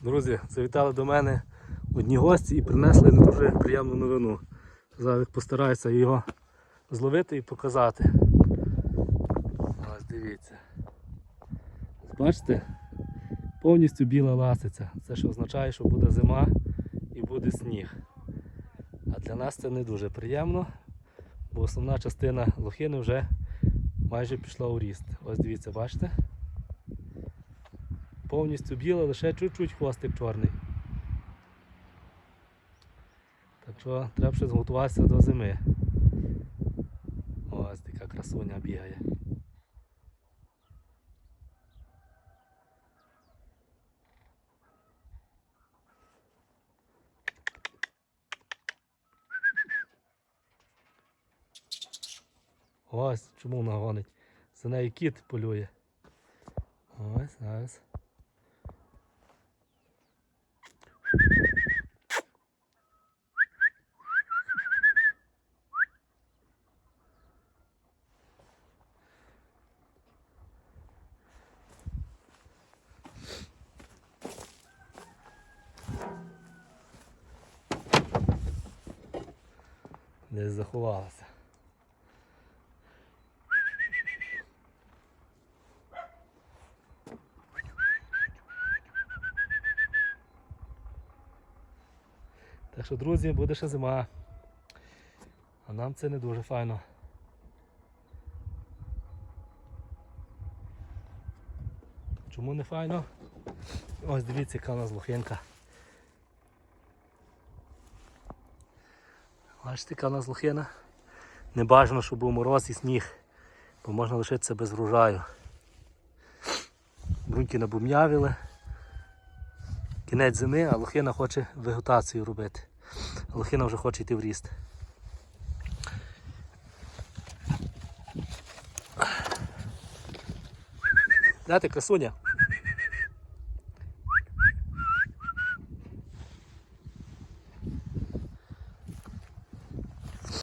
Друзі, завітали до мене одні гості і принесли не дуже приємну новину. Зараз постараюся його зловити і показати. Ось дивіться. Бачите? Повністю біла ласиця. Це що означає, що буде зима і буде сніг. А для нас це не дуже приємно, бо основна частина лохини вже майже пішла у ріст. Ось дивіться, бачите? Повністю біла, лише чуть-чуть хвостик чорний. Так що треба ще зготуватися до зими. Ось така красуня бігає. Ось чому вона гонить. За нею кіт полює. Ось, зараз. Десь заховалася. Так що, друзі, буде ще зима. А нам це не дуже файно. Чому не файно? Ось дивіться, яка у нас лохинка. Бачите, яка у нас лохина. Не бажано, щоб був мороз і сніг, бо можна лишитися без врожаю. Бруньки набум'явили. Кінець зими, а лохина хоче вегетацію робити. Лохина вже хоче йти в ріст. Дайте красуня.